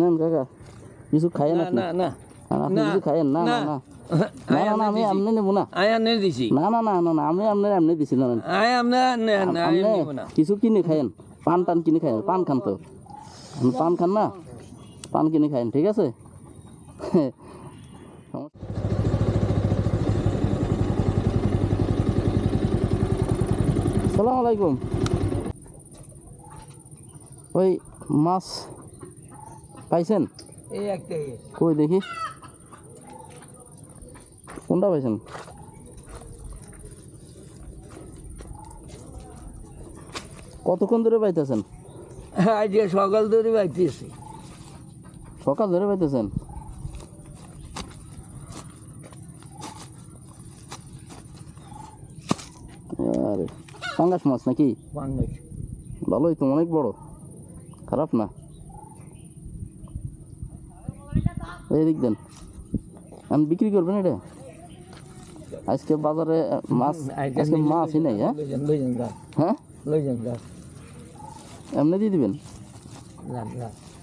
নেন কাকা কিছু খাইয়েন না না না আপনি কিছু খাইয়েন না না না না না না আমি এমনি নেব না আয় দিছি না না না না আমি আপনার এমনি দিছি না। আয় আমরা না না আপনি নিব না কিছু কিনে খাইয়েন পান টান কিনে খাইয়েন পান খান তো আপনি পান খান না পান কিনে খাইয়েন ঠিক আছে সালাম আলাইকুম ওই মাছ পাইছেন? এই একটাই কই দেখি। কোনটা পাইছেন? কতক্ষণ ধরে পাইতেছেন? সকাল ধরে পাইতেছি। সকাল ধরে পাইতেছেন? আরে পাঙ্গাস মাছ নাকি? ভালোই তো অনেক বড়। খারাপ না? এদিক দেন আমি বিক্রি করবেন এটা? আজকে বাজারে মাছ আজকে মাছই নাই হ্যাঁ? হ্যাঁ? এমনি দিয়ে দিবেন?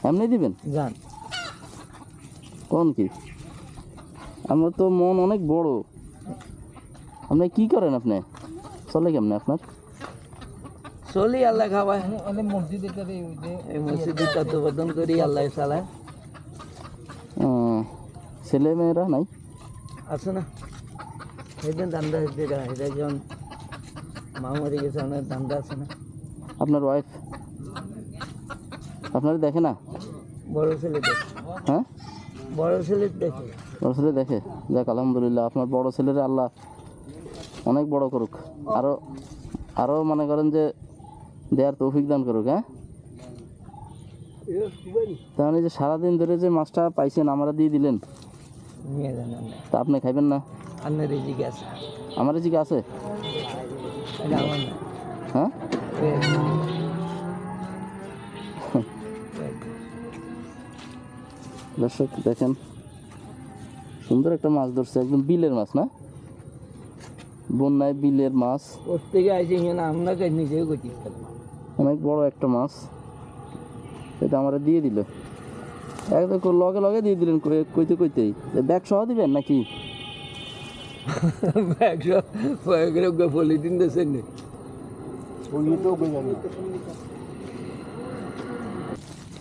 এমনি দিবেন? কোন কি? আমার তো মন অনেক বড়। আপনি কি করেন আপনি? চলে কেমনে আপনার? চলি আল্লাহ খাওয়ায় এই মসজিদে তত্ত্বাবধান করি আল্লাহ আহ, ছেলে মেয়েরা নাই? আছে না। সেদিন দান্দা হচ্ছে এটা একজন মা মরে গেছে অনেক দান্দা আছে না। আপনার ওয়াইফ আপনার দেখে না? বড় ছেলে দেখে। হ্যাঁ? বড় ছেলে দেখে। বড় ছেলে দেখে? যাক আলহামদুলিল্লাহ আপনার বড় ছেলের আল্লাহ অনেক বড় করুক। আরও আরও মনে করেন যে দেয়ার তৌফিক দান করুক হ্যাঁ? তাহলে যে সারাদিন ধরে যে মাছটা পাইছেন আমরা দিয়ে দিলেন নিয়ে যান তা আপনি খাইবেন না? আপনার দিকে আছে আমার এদিকে আছে? না। হ্যাঁ? দর্শক দেখেন সুন্দর একটা মাছ ধরছে একদম বিলের মাছ না? বন্যায় বিলের মাছ। এখানে নিজেও করছি অনেক বড় একটা মাছ। এটা আমরা দিয়ে দিল। একদম লগে লগে দিয়ে দিলেন কই- কইতে কইতেই। ব্যাগ সহ দিবেন নাকি? একশো কয়েকরে পলিথিন দিয়েছেন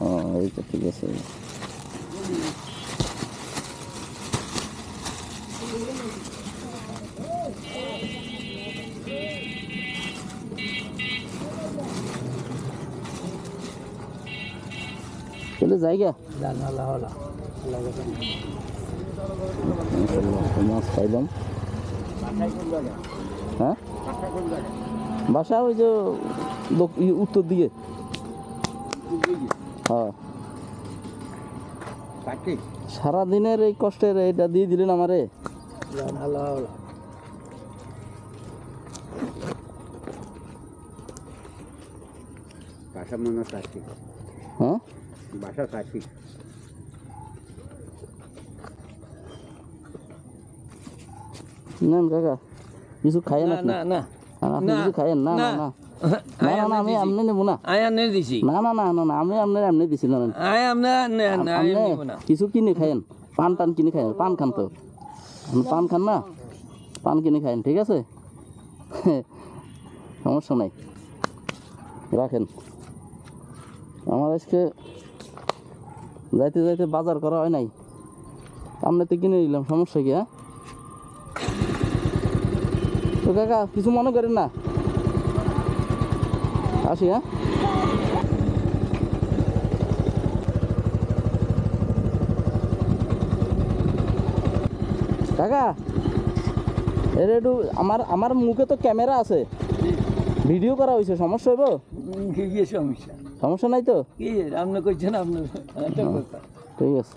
ও এইটা ঠিক আছে। চলে আল্লাহ আল্লাহ মাছ খাইলাম। হ্যাঁ? বাসা ওই যে উত্তর দিকে। হ্যাঁ। সারাদিনের এই কষ্টের এটা দিয়ে দিলেন আমারে? জান আল্লাহ আল্লাহ বাসা মনে চাষি হ্যাঁ বাসা চাষি নেন কাকা কিছু খাইয়েন না না না আপনি কিছু খাইয়েন না না না। না না না না আমি এমনি নেব না আয় আনে দিছি না না না না না আমি আপনার এমনি দিছি না না আয় আমরা না না আপনি নিব না কিছু কিনে খাইয়েন পান টান কিনে খাইয়েন পান খান তো পান খান না পান কিনে খাইয়েন ঠিক আছে সমস্যা নাই রাখেন আমার আজকে যাইতে যাইতে বাজার করা হয় নাই। আপনাতে কিনে নিলাম, সমস্যা কি হ্যাঁ? তো কাকা, কিছু মনে করেন না? আসি হ্যাঁ? কাকা, এর একটু আমার আমার মুখে তো ক্যামেরা আছে। ভিডিও করা হয়েছে, সমস্যা হইব? সমস্যা? সমস্যা নাই তো? কি আপনি করছেন আপনার ঠিক আছে।